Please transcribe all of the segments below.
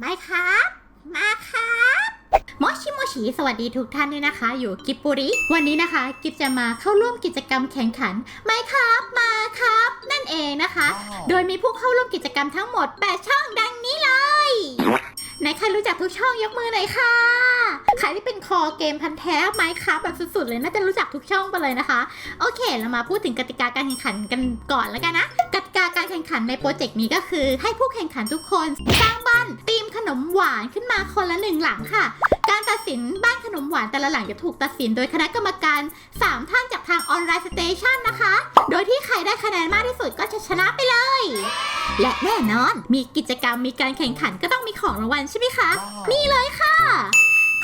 ไม่ครับ มาครับโมชิโมชิสวัสดีทุกท่านด้วยนะคะ อยู่กิบปุริ วันนี้นะคะ กิบจะมาเข้าร่วมกิจกรรมแข่งขัน ไม่ครับมาครับ นั่นเองนะคะ โดยมีผู้เข้าร่วมกิจกรรมทั้งหมด 8 ช่องดังนี้เลยไหนใครรู้จักทุกช่องยกมือหน่อยค่ะ ใครที่เป็นคอเกมพันแท้ไมค์ครับแบบสุดๆเลยน่าจะรู้จักทุกช่องไปเลยนะคะ โอเค เรามาพูดถึงกติกาการแข่งขันกันก่อนแล้วกันนะ กติกาการแข่งขันในโปรเจกต์นี้ก็คือ ให้ผู้แข่งขันทุกคนสร้างบ้านธีมขนมหวานขึ้นมาคนละหนึ่งหลังค่ะ การตัดสินบ้านขนมหวานแต่ละหลังจะถูกตัดสินโดยคณะกรรมการ 3 ท่านจากทางออนไลน์สเตชันนะคะ โดยที่ใครได้คะแนนมากที่สุดก็จะชนะไปเลย และแน่นอน มีกิจกรรมมีการแข่งขันก็ต้องมีของรางวัลใช่ไหมคะ นี่เลยค่ะ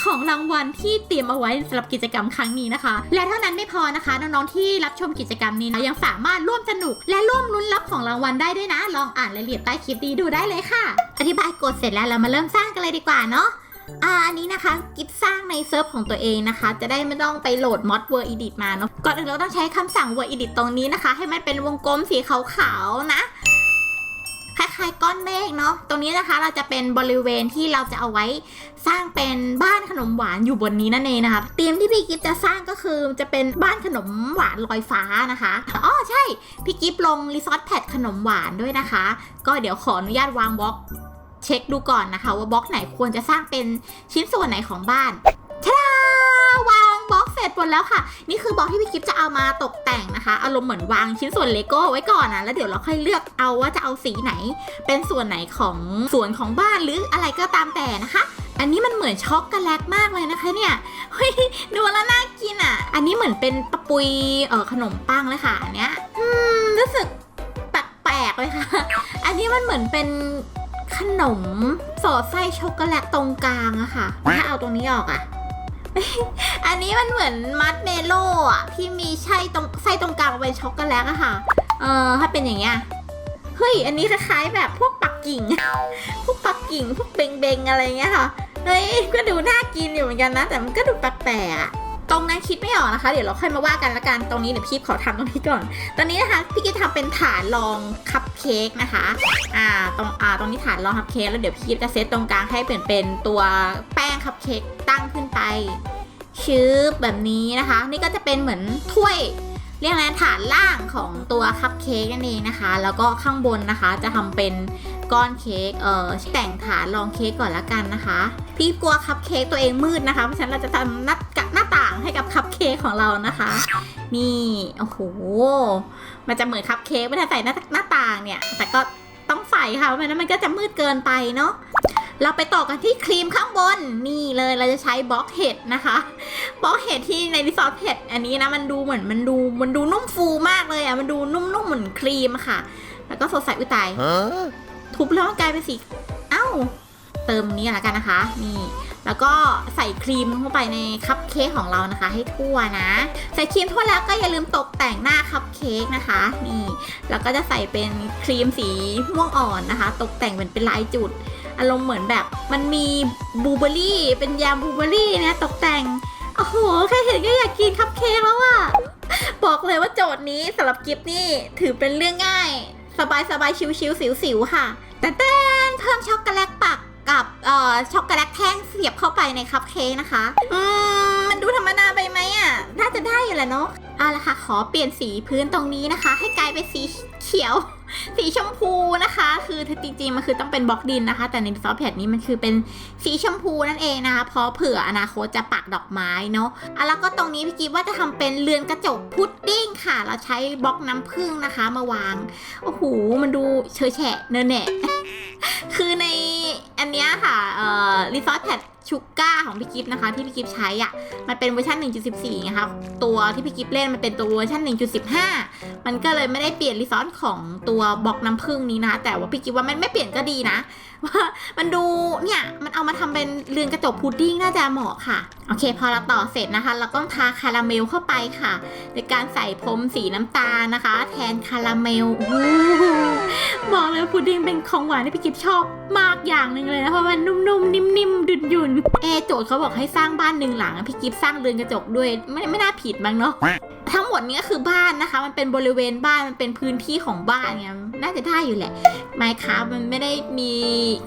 ของรางวัลที่เตรียมเอาไว้สำหรับกิจกรรมครั้งนี้นะคะ และเท่านั้นไม่พอนะคะ น้องๆที่รับชมกิจกรรมนี้นะยังสามารถร่วมสนุก และร่วมลุ้นรับของรางวัลได้ด้วยนะ ลองอ่านรายละเอียดใต้คลิปนี้ดูได้เลยค่ะ อธิบายกฎเสร็จแล้วเรามาเริ่มสร้างกันเลยดีกว่าเนาะอ่าอันนี้นะคะกิฟสร้างในเซิร์ฟของตัวเองนะคะ จะได้ไม่ต้องไปโหลดมอด Word Edit มาเนาะก่อนอื่นเราต้องใช้คำสั่ง Word Edit ตรงนี้นะคะ ให้มันเป็นวงกลมสีขาวๆนะ คล้ายๆก้อนเมฆเนาะตรงนี้นะคะเราจะเป็นบริเวณที่เราจะเอาไว้สร้างเป็นบ้านขนมหวานอยู่บนนี้นั่นเองนะคะธีมที่พี่กิฟจะสร้างก็คือจะเป็นบ้านขนมหวานลอยฟ้านะคะอ๋อใช่พี่กิฟลงรีซอสแพดขนมหวานด้วยนะคะ ก็เดี๋ยวขออนุญาตวางบล็อกเช็คดูก่อนนะคะ ว่าบล็อกไหนควรจะสร้างเป็นชิ้นส่วนไหนของบ้าน บล็อกเสร็จหมดแล้วค่ะ นี่คือบล็อกที่พี่กิฟจะเอามาตกแต่งนะคะ อารมณ์เหมือนวางชิ้นส่วนเลโก้ไว้ก่อนนะแล้วเดี๋ยวเราค่อยเลือกเอาว่าจะเอาสีไหน เป็นส่วนไหนของส่วนของบ้านหรืออะไรก็ตามแต่นะคะ อันนี้มันเหมือนช็อกโกแลตมากเลยนะคะเนี่ยเฮ้ยดูแล้วน่ากินอะ อันนี้เหมือนเป็นปะปุยเออขนมปังเลยค่ะอันเนี้ยอืมรู้สึกแปลกๆเลยค่ะ อันนี้มันเหมือนเป็นขนมสอดไส้ช็อกโกแลตตรงกลางอะค่ะ ถ้าเอาตรงนี้ออกอะ อันนี้มันเหมือนมัดเมโล่อะที่มีไส้ตรงไส้ตรงกลางเป็นช็อกโกแลตอะค่ะ เออถ้าเป็นอย่างเงี้ย เฮ้ย อันนี้คล้ายๆแบบพวกปักกิ่ง พวกปักกิ่ง พวกเบงเบงอะไรเงี้ยค่ะ เฮ้ย ก็ดูน่ากินอยู่เหมือนกันนะ แต่มันก็ดูแปลกๆอะ ตรงนั้นคิดไม่ออกนะคะ เดี๋ยวเราค่อยมาว่ากันละกันตรงนี้เดี๋ยวพี่ขอทำตรงนี้ก่อน ตอนนี้นะคะพี่กิ๊ฟทำเป็นฐานรองคัพเค้กนะคะอ่าตรงอ่าตรงนี้ฐานรองคัพเค้กแล้วเดี๋ยวพี่จะเซตตรงกลางให้เปลี่ยนเป็นตัวแป้งคัพเค้กตั้งขึ้นไปชืบแบบนี้นะคะ นี่ก็จะเป็นเหมือนถ้วยเรียกอะไรฐานล่างของตัวคัพเค้กนั่นเองนะคะ แล้วก็ข้างบนนะคะจะทำเป็นก้อนเค้ก เอ่อ แต่งฐานรองเค้กก่อนละกันนะคะ พี่กลัวคัพเค้กตัวเองมืดนะคะ เพราะฉะนั้นเราจะทำหน้าหน้าตา ให้กับคัพเค้กของเรานะคะ นี่โอ้โหมันจะเหมือนคัพเค้กไม่ได้ใส่หน้าหน้าต่างเนี่ย แต่ก็ต้องใส่ค่ะเพราะไม่งั้นมันก็จะมืดเกินไปเนาะเราไปต่อกันที่ครีมข้างบนนี่เลยเราจะใช้บล็อกเห็ดนะคะบล็อกเห็ดที่ในรีสอร์ทเห็ดอันนี้นะมันดูเหมือนมันดูมันดูนุ่มฟูมากเลยอะมันดูนุ่มๆเหมือนครีมอะค่ะ แล้วก็สดใสอุ้ยตาย Huh? ทุบแล้วมันกลายเป็นสีเอ้า เติมนี้ละกันนะคะ นี่ แล้วก็ใส่ครีมเข้าไปในคัพเค้กของเรานะคะ ให้ทั่วนะ ใส่ครีมทั่วแล้วก็อย่าลืมตกแต่งหน้าคัพเค้กนะคะนี่แล้วก็จะใส่เป็นครีมสีม่วงอ่อนนะคะ ตกแต่งเป็นเป็นลายจุด อารมณ์เหมือนแบบมันมีบลูเบอรี่เป็นยามบลูเบอรี่เนี่ยตกแต่งโอ้โหแค่เห็นก็อยากกินคัพเค้กแล้วอะบอกเลยว่าโจทย์นี้สำหรับกิฟนี่ถือเป็นเรื่องง่าย สบายสบายชิวชิวสิวๆค่ะ แต่เต้นเพิ่มช็อกโกแลต กับเอ่อช็อกโกแลตแท่งเสียบเข้าไปในคัพเค้กนะคะ อืมมันดูธรรมดาไปไหมอะ น่าจะได้อยู่แหละเนาะเอาละค่ะ ขอเปลี่ยนสีพื้นตรงนี้นะคะ ให้กลายเป็นสีเขียว สีชมพูนะคะ คือจริงๆมันคือต้องเป็นบล็อกดินนะคะ แต่ในซอฟต์แพดนี้มันคือเป็นสีชมพูนั่นเองนะคะ เพราะเผื่ออนาคตจะปักดอกไม้เนาะอะแล้วก็ตรงนี้พี่กิฟว่าจะทำเป็นเรือนกระจกพุดดิ้งค่ะ เราใช้บล็อกน้ำผึ้งนะคะ มาวาง โอ้โห มันดูเฉยแฉะเนอะแหนะคือใน นเนี้ยค่ะเอ่อรีซอสแพดชูก้าของพี่กิฟนะคะ ที่พี่กิฟใช้อะมันเป็นเวอร์ชัน1.14นะคะตัวที่พี่กิฟเล่นมันเป็นตัวเวอร์ชัน1.15 มันก็เลยไม่ได้เปลี่ยนรีซอสของตัวบล็อกน้ำผึ้งนี้นะ แต่ว่าพี่กิฟว่ามันไม่เปลี่ยนก็ดีนะว่ามันดูเนี่ยมันเอามาทำเป็นเรือนกระจกพุดดิ้งน่าจะเหมาะค่ะโอเค พอเราต่อเสร็จนะคะ เราก็ทาคาราเมลเข้าไปค่ะในการใส่พรมสีน้ำตาลนะคะ แทนคาราเมลโอ้ เลยว่าพุดดิ้งเป็นของหวานที่พี่กิฟชอบมากอย่างหนึ่งเลยนะเพราะมันนุ่มๆนิ่มๆดุนๆเอโจทย์เขาบอกให้สร้างบ้านหนึ่งหลังอะพี่กิฟสร้างเรือนกระจกด้วยไม่ไม่น่าผิดมั้งเนาะทั้งหมดนี้ก็คือบ้านนะคะ มันเป็นบริเวณบ้านมันเป็นพื้นที่ของบ้านไง น่าจะได้อยู่แหละ Minecraft มันไม่ได้มี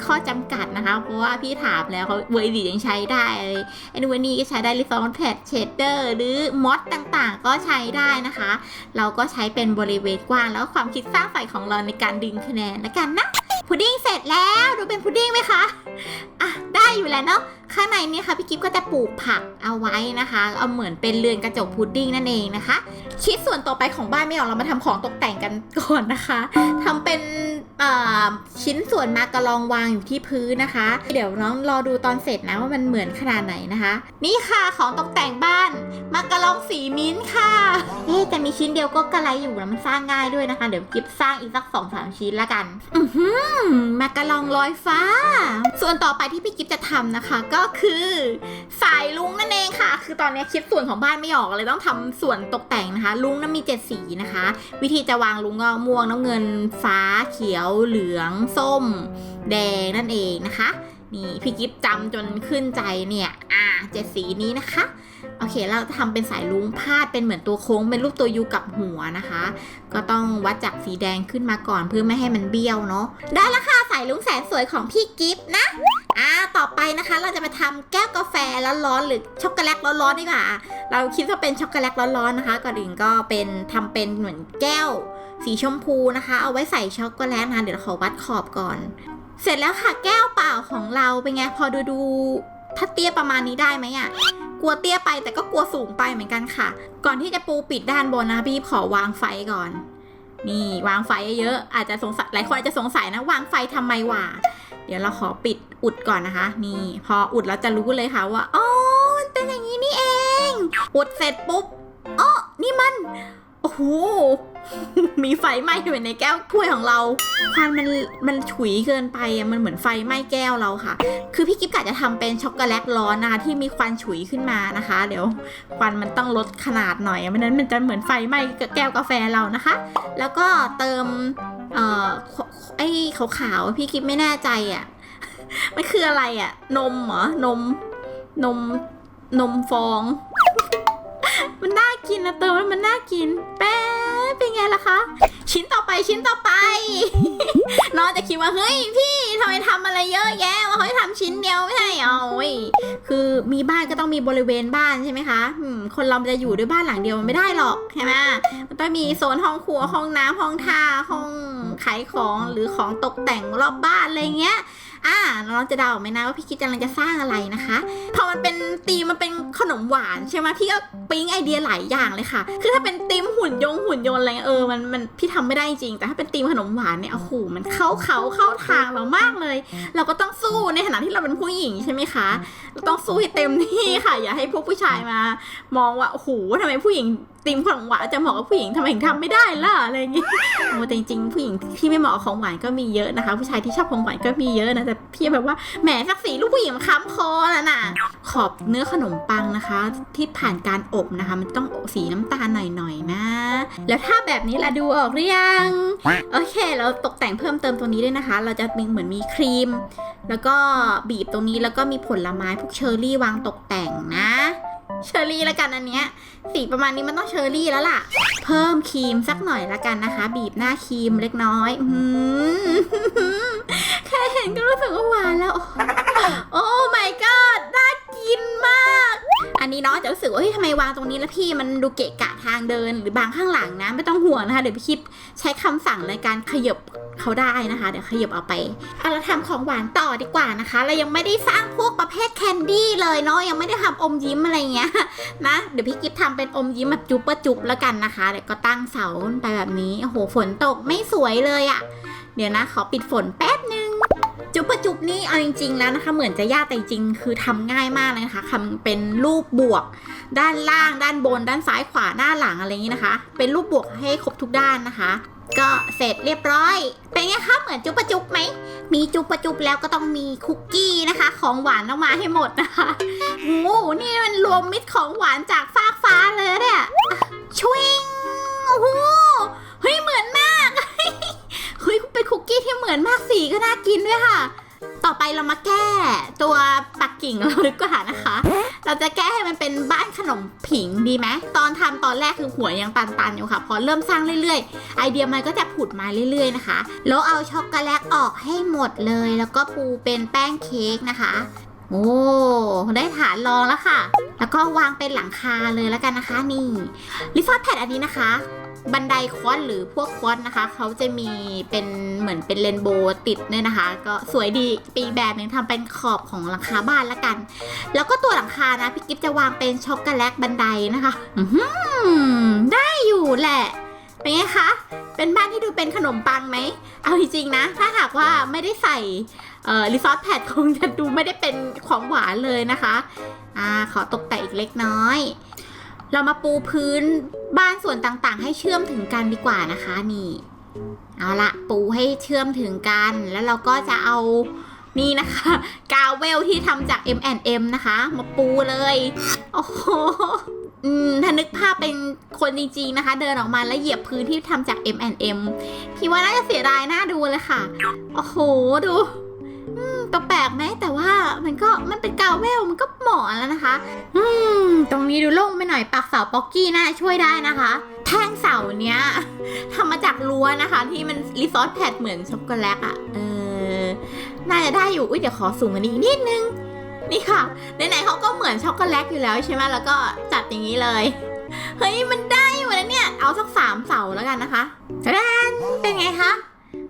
ข้อจำกัดนะคะ เพราะว่าพี่ถามแล้วเขาเวอร์ดียังใช้ได้เลยไอ้นวันนี้ก็ใช้ได้ r e s o u r c e Pad Shader หรือมอดต่างๆ ก็ใช้ได้นะคะ เราก็ใช้เป็นบริเวณกว้าง แล้วความคิดสร้างสรรค์ของเราในการดึงคะแนนแล้วกันนะพุดดิ้งเสร็จแล้วดูเป็นพุดดิ้งไหมคะอะได้อยู่แล้วเนาะ ข้างในเนี่ยค่ะพี่กิฟก็จะปลูกผักเอาไว้นะคะ เอาเหมือนเป็นเรือนกระจกพุดดิ้งนั่นเองนะคะ ชิ้นส่วนต่อไปของบ้านไม่ออกเรามาทำของตกแต่งกันก่อนนะคะทำเป็นชิ้นส่วนมากระลองวางอยู่ที่พื้นนะคะ เดี๋ยวน้องรอดูตอนเสร็จนะว่ามันเหมือนขนาดไหนนะคะ นี่ค่ะของตกแต่งบ้านมากระลองสีมิ้นค่ะเอ๊แต่มีชิ้นเดียวก็กระไรอยู่นะมันสร้างง่ายด้วยนะคะ เดี๋ยวกิฟสร้างอีกสักสองสามชิ้นละกัน อื กระลองลอยฟ้า ส่วนต่อไปที่พี่กิฟจะทำนะคะ ก็คือสายลุงนั่นเองค่ะ คือตอนนี้คิดส่วนของบ้านไม่ออกเลยต้องทำส่วนตกแต่งนะคะ ลุงนั้นมีเจ็ดสีนะคะ วิธีจะวางลุงก็ม่วงน้ำเงิน ฟ้าเขียว เหลือง ส้ม แดงนั่นเองนะคะ นี่พี่กิฟจำจนขึ้นใจเนี่ย อ่าเจ็ดสีนี้นะคะ โอเค เราจะทำเป็นสายลุงพาดเป็นเหมือนตัวโค้ง เป็นรูปตัวยูกับหัวนะคะ ก็ต้องวัดจากสีแดงขึ้นมาก่อนเพื่อไม่ให้มันเบี้ยวเนาะ ได้แล้วค่ะสายลุงแสนสวยของพี่กิฟต์นะอ่าต่อไปนะคะเราจะมาทำแก้วกาแฟร้อนๆหรือช็อกโกแลตร้อนๆดีกว่า เราคิดว่าเป็นช็อกโกแลตร้อนๆนะคะก่อนอื่นก็เป็นทำเป็นเหมือนแก้ว สีชมพูนะคะ เอาไว้ใส่ช็อกโกแลตนะเดี๋ยวเราขอวัดขอบก่อน เสร็จแล้วค่ะแก้วเปล่าของเราเป็นไงพอดูดู ถ้าเตี้ยประมาณนี้ได้ไหมอะ่ะกลัวเตี้ยไปแต่ก็กลัวสูงไปเหมือนกันค่ะ ก่อนที่จะปูปิดด้านบนนะพี่ขอวางไฟก่อน นี่วางไฟเยอะๆอาจจะสงสัยหลายคนอาจจะสงสัยนะ วางไฟทำไมวะเดี๋ยวเราขอปิดอุดก่อนนะคะ นี่พออุดแล้วจะรู้เลยค่ะว่าอ๋อเป็นอย่างนี้นี่เอง อุดเสร็จปุ๊บอ๋อนี่มันโอ้โห มีไฟไหม้อยู่ในแก้วถ้วยของเราควันมันมันฉุยเกินไปอะมันเหมือนไฟไหม้แก้วเราค่ะ คือพี่กิ๊บกะจะทำเป็นช็อกโกแลตร้อนนะคะที่มีควันฉุยขึ้นมานะคะ เดี๋ยวควันมันต้องลดขนาดหน่อยไม่นั้นมันจะเหมือนไฟไหม้แก้วกาแฟเรานะคะ แล้วก็เติมเอ่อไอ้ขาวๆพี่กิ๊บไม่แน่ใจอะ่ะมันคืออะไรอะ่ะ นมเหรอนมนมนมฟอง มันน่ากินนะเติมแล้วมันน่ากินแป๊บเป็น ไงล่ะคะ ชิ้นต่อไปชิ้นต่อไป น้องจะคิดว่าเฮ้ยพี่ทำไมทำอะไรเยอะแยะว่าเขาให้ทำชิ้นเดียวไม่ใช่เอโอ้ยคือมีบ้านก็ต้องมีบริเวณบ้านใช่ไหมคะคนเราจะอยู่ด้วยบ้านหลังเดียวมันไม่ได้หรอกใช่ไหมมันต้องมีโซนห้องครัวห้องน้ำห้องท่าห้องขายของหรือของตกแต่งรอบบ้านอะไรเงี้ยอ่าน้องจะเดาไหมนะว่าพี่คิดกำลังจะสร้างอะไรนะคะ พอมันเป็น ตีมมันเป็นขนมหวานใช่ไหมพี่ก็ปิ๊งไอเดียหลายอย่างเลยค่ะ คือถ้าเป็นตีมหุ่นยงหุ่นยนต์อะไรเออมันมันพี่ทำไม่ได้จริง แต่ถ้าเป็นตีมขนมหวานเนี่ยโอ้โหมันเข้าเขาเข้าทางเรามากเลย เราก็ต้องสู้ในฐานะที่เราเป็นผู้หญิงใช่ไหมคะเราต้องสู้ให้เต็มที่ค่ะ อย่าให้พวกผู้ชายมา มองว่าโอ้โหทำไมผู้หญิงตีมขนมหวานจะเหมาะกับผู้หญิงทำไมถึงทำไม่ได้ล่ะอะไรอย่างงี้โอ้แต่จริงๆผู้หญิงที่ไม่เหมาะของหวานก็มีเยอะนะคะ ผู้ชายที่ชอบของหวานก็มีเยอะนะแต่พี่แบบว่าแหมสักสีลูกผู้หญิงมันค้ำคอน่ะน่ะขอบเนื้อขนมปังนะคะ ที่ผ่านการอบนะคะ มันต้องสีน้ำตาลหน่อยๆนะ แล้วถ้าแบบนี้ละดูออกหรือยัง โอเค เราตกแต่งเพิ่มเติมตรงนี้ด้วยนะคะ เราจะมีเหมือนมีครีม แล้วก็บีบตรงนี้แล้วก็มีผลไม้พวกเชอร์รี่วางตกแต่งนะ เชอรี่ละกันอันเนี้ยสีประมาณนี้มันต้องเชอรี่แล้วล่ะ เพิ่มครีมสักหน่อยละกันนะคะ บีบหน้าครีมเล็กน้อยอื้อหือแค่เห็นก็รู้สึกว่าหวานแล้ว โอ้ my god น่ากินมาก อันนี้เนาะจะรู้สึกว่าเฮ้ยทำไมวางตรงนี้แล้วพี่มันดูเกะกะทางเดิน หรือบางข้างหลังนะ ไม่ต้องห่วงนะคะ เดี๋ยวพี่คิดใช้คำสั่งในการขยบ เขาได้นะคะ เดี๋ยวขยบเอาไปเอาเราทำของหวานต่อดีกว่านะคะ เรายังไม่ได้สร้างพวกประเภทแคนดี้เลยเนาะยังไม่ได้ทำอมยิ้มอะไรเงี้ยนะเดี๋ยวพี่กิฟทำเป็นอมยิ้มแบบจุ๊บปะจุ๊บแล้วกันนะคะเดี๋ยวก็ตั้งเสาไปแบบนี้โอ้โหฝนตกไม่สวยเลยอะ่ะ เดี๋ยวนะขอปิดฝนแป๊บนึงจุ๊บปะจุ๊บนี่เอาจริงๆแล้วนะคะเหมือนจะยากแต่จริงคือทำง่ายมากเลยนะคะทำเป็นรูปบวก ด้านล่าง ด้านบน ด้านซ้ายขวาหน้าหลังอะไรอย่างนี้นะคะ เป็นรูปบวกให้ครบทุกด้านนะคะ ก็เสร็จเรียบร้อย เป็นไงคะเหมือนจุ๊บปะจุบไหม มีจุ๊บปะจุบแล้วก็ต้องมีคุกกี้นะคะ ของหวานต้องมาให้หมดนะคะโอ้โหนี่มันรวมมิตรของหวานจากฟากฟ้าเลยเนี่ยชวิงโอ้โหเฮ้ยเหมือนมาก เฮ้ยเป็นคุกกี้ที่เหมือนมากสีก็น่ากินด้วยค่ะ ต่อไปเรามาแก้ตัวปักกิ่งเราดีกว่านะคะ เราจะแก้ให้มันเป็นบ้านขนมผิงดีไหมตอนทำตอนแรกคือหัวยังตันๆอยู่ค่ะ พอเริ่มสร้างเรื่อยๆ ไอเดียมันก็จะผุดมาเรื่อย ๆนะคะ แล้วเอาช็อกโกแลตออกให้หมดเลย แล้วก็ปูเป็นแป้งเค้กนะคะ โอ้ได้ฐานรองแล้วค่ะ แล้วก็วางเป็นหลังคาเลยแล้วกันนะคะ นี่รีฟอร์แพดอันนี้นะคะ บันไดคอนหรือพวกคอนนะคะ เขาจะมีเป็นเหมือนเป็นเรนโบว์ติดเนี่ยนะคะ ก็สวยดีปีแบบหนึงทำเป็นขอบของหลังคาบ้านละกัน แล้วก็ตัวหลังคานะพี่กิฟจะวางเป็นช็อกโกแลตบันไดนะคะอือหือได้อยู่แหละเป็นไงคะ เป็นบ้านที่ดูเป็นขนมปังไหม เอาจริงๆนะ ถ้าหากว่าไม่ได้ใส่รีซอสแพดคงจะดูไม่ได้เป็นของหวานเลยนะคะ อ่า ขอตกแต่งอีกเล็กน้อย เรามาปูพื้นบ้านส่วนต่างๆ ให้เชื่อมถึงกันดีกว่านะคะนี่เอาละปูให้เชื่อมถึงกัน แล้วเราก็จะเอานี่นะคะ กาวเวลที่ทำจาก M&M นะคะ มาปูเลย โอ้โหถ้านึกภาพเป็นคนจริงๆนะคะ เดินออกมาแล้วเหยียบพื้นที่ทำจาก M&M พี่ว่าน่าจะเสียดายน่าดูเลยค่ะ โอ้โห ดู ว่ามันก็มันเป็นกาวเวลมันก็เหมาะแล้วนะคะ อืม ตรงนี้ดูโล่งไปหน่อยปักเสาป๊อกกี้น่าช่วยได้นะคะแท่งเสาเนี้ยทำมาจากรั้วนะคะ ที่มันรีซอสแพดเหมือนช็อกโกแลตอะเออน่าจะได้อยู่อุ้ยเดี๋ยวขอสูงอันอีกนิดนึง นี่ค่ะไหนๆเขาก็เหมือนช็อกโกแลตอยู่แล้วใช่ไหมแล้วก็จัดอย่างนี้เลยเฮ้ยมันได้อยู่นะเนี่ยเอาสักสามเสาแล้วกันนะคะแดนเป็นไงคะ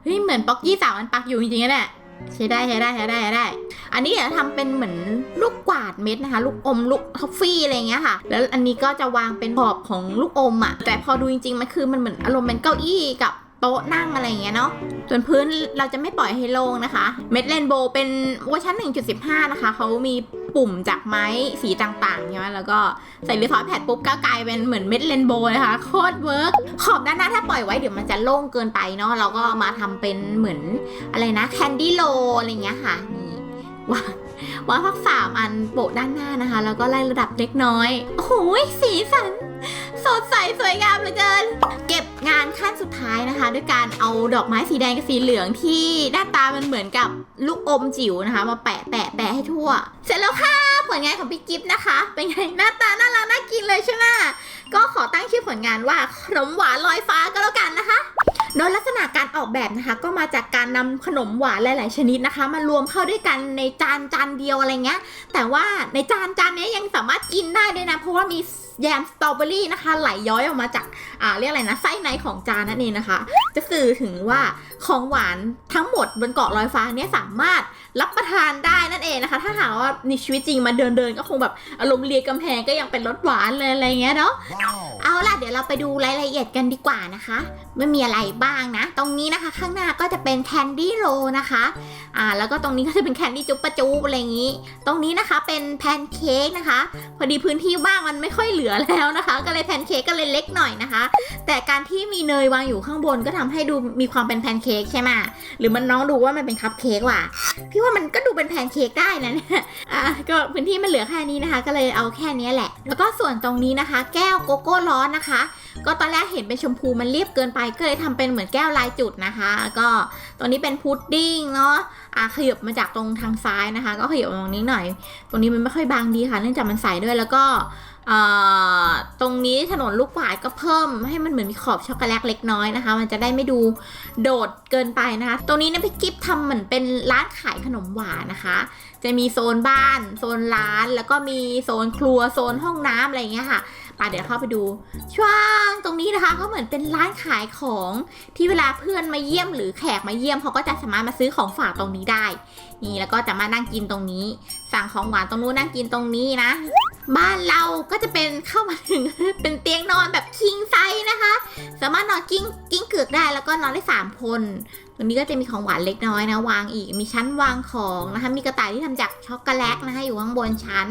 เฮ้ยเหมือนป๊อกกี้สาวมันปักอยู่จริงๆนะเนี่ยใช้ได้ใช้ได้ใช้ได้ใช้ได้ อันนี้เดี๋ยวทำเป็นเหมือนลูกกวาดเม็ดนะคะ ลูกอมลูกทอฟฟี่อะไรเงี้ยค่ะ แล้วอันนี้ก็จะวางเป็นขอบของลูกอมอะ แต่พอดูจริงๆมันคือมันเหมือนอารมณ์เป็นเก้าอี้กับโต๊ะนั่งอะไรเงี้ยเนาะ ส่วนพื้นเราจะไม่ปล่อยให้โล่งนะคะ เม็ดเรนโบว์เป็นเวอร์ชัน1.15 นะคะ เขามีปุ่มจากไม้สีต่างๆใช่ไหมแล้วก็ใส่รีซอสแพดปุ๊บก็กลายเป็นเหมือนเม็ดเรนโบว์นะคะ โคตรเวิร์กขอบด้านหน้าถ้าปล่อยไว้เดี๋ยวมันจะโล่งเกินไปเนาะ เราก็มาทำเป็นเหมือนอะไรนะแคนดี้โลอะไรเงี้ยค่ะนี่ วางวางพักสามอันโปะด้านหน้านะคะ แล้วก็ไล่ระดับเล็กน้อย โอ้โหสีสัน สดใสสวยงามเหลือเกิน เก็บ งานขั้นสุดท้ายนะคะ ด้วยการเอาดอกไม้สีแดงกับสีเหลืองที่หน้าตามันเหมือนกับลูกอมจิ๋วนะคะ มาแปะแปะแปะให้ทั่ว เสร็จแล้วค่ะผลงานของพี่กิฟต์นะคะ เป็นไงหน้าตาน่ารักน่ากินเลยใช่ไหมก็ขอตั้งชื่อผลงานว่าขนมหวานลอยฟ้าก็แล้วกันนะคะโดยลักษณะการออกแบบนะคะ ก็มาจากการนำขนมหวานหลาย ๆ ชนิดนะคะ มารวมเข้าด้วยกันในจานจานเดียวอะไรเงี้ย แต่ว่าในจานจานนี้ยังสามารถกินได้ด้วยนะ เพราะว่ามีแยมสตรอเบอรี่นะคะ ไหลย้อยออกมาจากอ่าเรียกอะไรนะไส้ในของจานนั่นเองนะคะ จะสื่อถึงว่า ของหวานทั้งหมดบนเกาะลอยฟ้าเนี้ยสามารถรับประทานได้นั่นเองนะคะ ถ้าหากว่าในชีวิตจริงมาเดินเดินๆก็คงแบบอารมณ์เลียกำแพงก็ยังเป็นรสหวานเลยอะไรเงี้ยเนาะ เอาล่ะเดี๋ยวเราไปดูรายละเอียดกันดีกว่านะคะไม่มีอะไรบ้างนะ ตรงนี้นะคะข้างหน้าก็จะเป็นแคนดี้โรนะคะอ่าแล้วก็ตรงนี้ก็จะเป็นแคนดี้จุ๊บปะจุ๊บอะไรอย่างนี้ ตรงนี้นะคะเป็นแพนเค้กนะคะ พอดีพื้นที่ว่างมันไม่ค่อยเหลือแล้วนะคะ ก็เลยแพนเค้กก็เลยเล็กหน่อยนะคะ แต่การที่มีเนยวางอยู่ข้างบนก็ทำให้ดูมีความเป็นแพนเค้กใช่ไหมหรือมันน้องดูว่ามันเป็นคัพเค้กว่ะพี่ว่ามันก็ดูเป็นแพนเค้กได้นะเนี่ยอะก็พื้นที่มันเหลือแค่นี้นะคะ ก็เลยเอาแค่นี้แหละ แล้วก็ส่วนตรงนี้นะคะ แก้วโกโก้ร้อนนะคะก็ตอนแรกเห็นเป็นชมพูมันเรียบเกินไปก็เลยทำเป็นเหมือนแก้วลายจุดนะคะ ก็ตรงนี้เป็นพุดดิ้งเนาะอะขยับมาจากตรงทางซ้ายนะคะ ก็ขยับมาตรงนี้หน่อย ตรงนี้มันไม่ค่อยบางดีค่ะเนื่องจากมันใสด้วยแล้วก็ตรงนี้ถนนลูกหวายก็เพิ่มให้มันเหมือนมีขอบช็อกโกแลตเล็กน้อยนะคะ มันจะได้ไม่ดูโดดเกินไปนะคะ ตรงนี้นะพี่กิฟทำเหมือนเป็นร้านขายขนมหวานนะคะ จะมีโซนบ้าน โซนร้าน แล้วก็มีโซนครัว โซนห้องน้ำอะไรอย่างเงี้ยค่ะ ป่ะเดี๋ยวเข้าไปดู ช่วงตรงนี้นะคะเขาเหมือนเป็นร้านขายของที่เวลาเพื่อนมาเยี่ยมหรือแขกมาเยี่ยมเขาก็จะสามารถมาซื้อของฝากตรงนี้ได้ นี่แล้วก็จะมานั่งกินตรงนี้ สั่งของหวานตรงนู้นนั่งกินตรงนี้นะ บ้านเราก็จะเป็นเข้ามาถึง เป็นเตียงนอนแบบคิงไซส์นะคะ สามารถนอนกิ้งกิ้งเกือกได้แล้วก็นอนได้สามคนตรงนี้ก็จะมีของหวานเล็กน้อยนะ วางอีกมีชั้นวางของนะคะ มีกระต่ายที่ทำจากช็อกโกแลตนะคะอยู่ข้างบนชั้น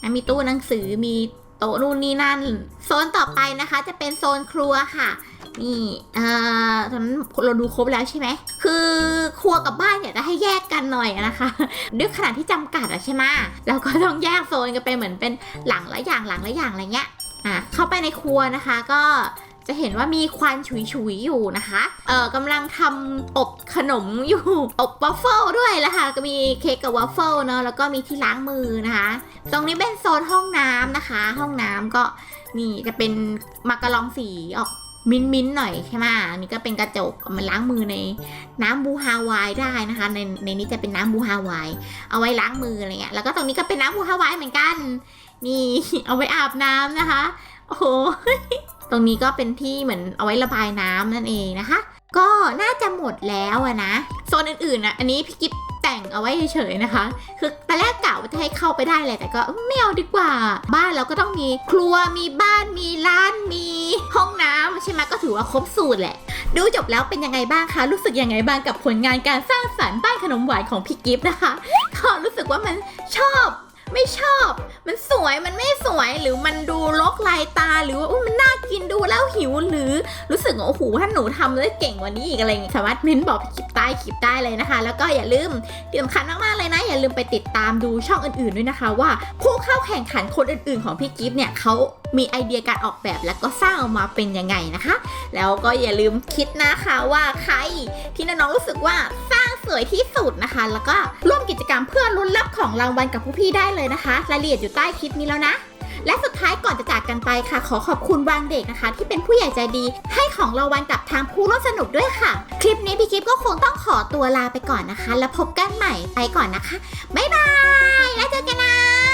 นะมีตู้หนังสือมี โต๊ะนู่นนี่นั่น โซนต่อไปนะคะจะเป็นโซนครัวค่ะ นี่เอ่อตอนนั้นเราดูครบแล้วใช่ไหม คือครัวกับบ้านเนี่ยจะให้แยกกันหน่อยนะคะ ด้วยขนาดที่จำกัดอะใช่ไหมเราก็ต้องแยกโซนกันไปเหมือนเป็นหลังละอย่างหลังละอย่างอะไรเงี้ย อะเข้าไปในครัวนะคะก็ จะเห็นว่ามีควันฉุยๆอยู่นะคะ เออกำลังทำอบขนมอยู่ อบวัฟเฟิลด้วยละค่ะ ก็มีเค้กกับวัฟเฟิลเนาะ แล้วก็มีที่ล้างมือนะคะ ตรงนี้เป็นโซนห้องน้ำนะคะ ห้องน้ำก็นี่จะเป็นมากระลองสีออกมิ้นมิ้นหน่อยใช่ไหมอันนี่ก็เป็นกระจกเอามันล้างมือในน้ำบูฮาวายได้นะคะ ในในนี้จะเป็นน้ำบูฮาวายเอาไว้ล้างมืออะไรเงี้ย แล้วก็ตรงนี้ก็เป็นน้ำบูฮาวายเหมือนกัน นี่เอาไว้อาบน้ำนะคะ โอ้โห ตรงนี้ก็เป็นที่เหมือนเอาไว้ระบายน้ำนั่นเองนะคะ ก็น่าจะหมดแล้วอะนะโซนอื่นๆนะอันนี้พี่กิฟแต่งเอาไว้เฉยๆนะคะ คือตอนแรกกะว่าจะให้เข้าไปได้แหละแต่ก็ไม่เอาดีกว่า บ้านเราก็ต้องมีครัวมีบ้านมีร้านมีห้องน้ำใช่ไหมก็ถือว่าครบสูตรแหละ ดูจบแล้วเป็นยังไงบ้างคะ รู้สึกยังไงบ้างกับผลงานการสร้างสรรค์บ้านขนมหวานของพี่กิฟต์นะคะก็รู้สึกว่ามันชอบ ไม่ชอบ มันสวยมันไม่สวยหรือมันดูลกลายตาหรือว่าอุ๊ยมันน่ากินดูแล้วหิวหรือรู้สึกว่าโอ้โหถ้าหนูทำได้เก่งกว่านี้อีกอะไรเงี้ยสามารถเม้นบอกคลิปใต้คลิปได้เลยนะคะ แล้วก็อย่าลืมที่สำคัญมากๆเลยนะ อย่าลืมไปติดตามดูช่องอื่นๆด้วยนะคะ ว่าผู้เข้าแข่งขันคนอื่น ๆ ของพี่กิฟต์เนี่ยเขา มีไอเดียการออกแบบแล้วก็สร้างออกมาเป็นยังไงนะคะ แล้วก็อย่าลืมคิดนะคะว่าใครที่น้องๆรู้สึกว่าสร้างสวยที่สุดนะคะ แล้วก็ร่วมกิจกรรมเพื่อลุ้นรับของรางวัลกับผู้พี่ได้เลยนะคะ รายละเอียดอยู่ใต้คลิปนี้แล้วนะและสุดท้ายก่อนจะจากกันไปค่ะ ขอขอบคุณวางเด็กนะคะ ที่เป็นผู้ใหญ่ใจดี ให้ของรางวัลกับทางผู้ร่วมสนุกด้วยค่ะ คลิปนี้พี่กิฟก็คงต้องขอตัวลาไปก่อนนะคะ แล้วพบกันใหม่ไปก่อนนะคะ บ๊ายบาย แล้วเจอกันนะ